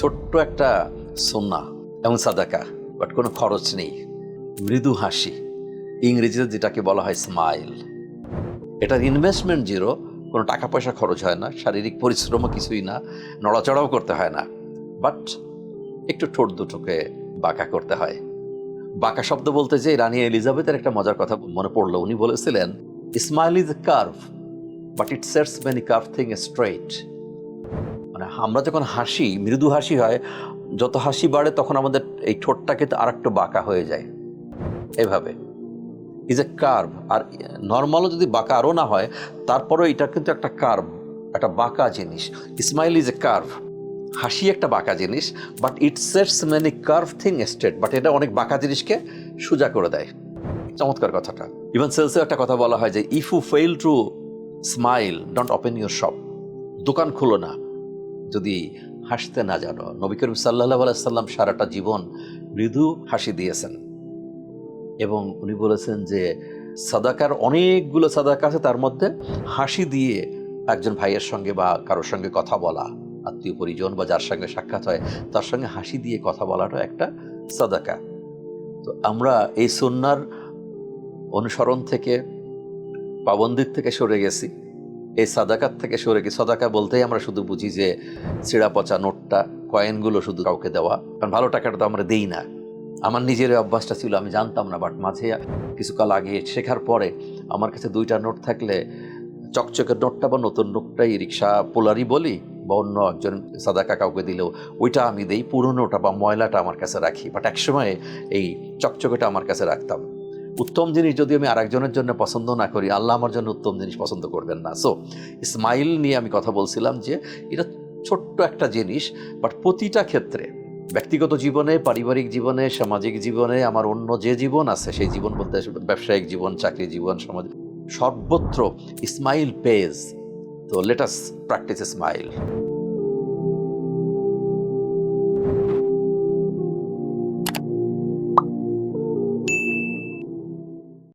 ছোট্ট একটা সোনা এবং সাদাকা বাট কোনো খরচ নেই। মৃদু হাসি, ইংরেজিতে যেটাকে বলা হয় স্মাইল এটার ইনভেস্টমেন্ট জিরো কোনো টাকা পয়সা খরচ হয় না, শারীরিক পরিশ্রমও কিছুই না, নড়াচড়াও করতে হয় না। বাট একটু ঠোঁট দুটোকে বাঁকা করতে হয়। বাঁকা শব্দ বলতে যে রানী এলিজাবেথের একটা মজার কথা মনে পড়ল। উনি বলেছিলেন smile is a curve but it sets many curve thing a straight মানে আমরা যখন হাসি, মৃদু হাসি হয়, যত হাসি বাড়ে তখন আমাদের এই ঠোঁটটা কিন্তু আর একটু বাঁকা হয়ে যায়। এভাবে। ইজ এ কার্ভ আর নর্মালও যদি বাঁকা আরও না হয়, তারপরেও এটা কিন্তু একটা কার্ভ একটা বাঁকা জিনিস। স্মাইল ইজ এ কার্ভ হাসি একটা বাঁকা জিনিস but it sets many curve thing state but এটা অনেক বাঁকা জিনিসকে সোজা করে দেয়। চমৎকার কথাটা। ইভেন সেলসেও একটা কথা বলা হয় যে if you fail to smile don't open your shop দোকান খুলো না। যদি হাসতে না জানো, নবী করিম সাল্লাহ আলাইসাল্লাম সারাটা জীবন মৃদু হাসি দিয়েছেন। এবং উনি বলেছেন যে, সাদাকার অনেকগুলো সাদাকা আছে, তার মধ্যে হাসি দিয়ে একজন ভাইয়ের সঙ্গে বা কারোর সঙ্গে কথা বলা, আত্মীয় পরিজন বা যার সঙ্গে সাক্ষাৎ হয়, তার সঙ্গে হাসি দিয়ে কথা বলাটা একটা সাদাকা। তো আমরা এই সন্ন্যার অনুসরণ থেকে, পাবন্দির থেকে সরে গেছি। এই সাদাকার থেকে সরে গেছি সাদাকা বলতেই আমরা শুধু বুঝি যে ছিঁড়া পচা নোটটা, কয়েনগুলো শুধু কাউকে দেওয়া। কারণ ভালো টাকাটা তো আমরা দেই না। আমার নিজের অভ্যাসটা ছিল, আমি জানতাম না বাট মাঝে কিছুকাল আগে শেখার পরে আমার কাছে দুইটা নোট থাকলে, চকচকের নোটটা বা নতুন নোটটাই রিক্সা পোলারই বলি বা অন্য একজন সাদাকা কাউকে দিলেও, ওইটা আমি দেই পুরনোটা বা ময়লাটা আমার কাছে রাখি। বাট একসময় এই চকচকেটা আমার কাছে রাখতাম। উত্তম জিনিস যদি আমি আরেকজনের জন্য পছন্দ না করি, আল্লাহ আমার জন্য উত্তম জিনিস পছন্দ করবেন না। সো স্মাইল নিয়ে আমি কথা বলছিলাম যে, এটা ছোট্ট একটা জিনিস বাট প্রতিটা ক্ষেত্রে, ব্যক্তিগত জীবনে, পারিবারিক জীবনে, সামাজিক জীবনে, আমার অন্য যে জীবন আছে, সেই জীবন বলতে ব্যবসায়িক জীবন, চাকরি জীবন, সমাজ সর্বত্র স্মাইল পেজ তো লেটাস প্র্যাকটিস স্মাইল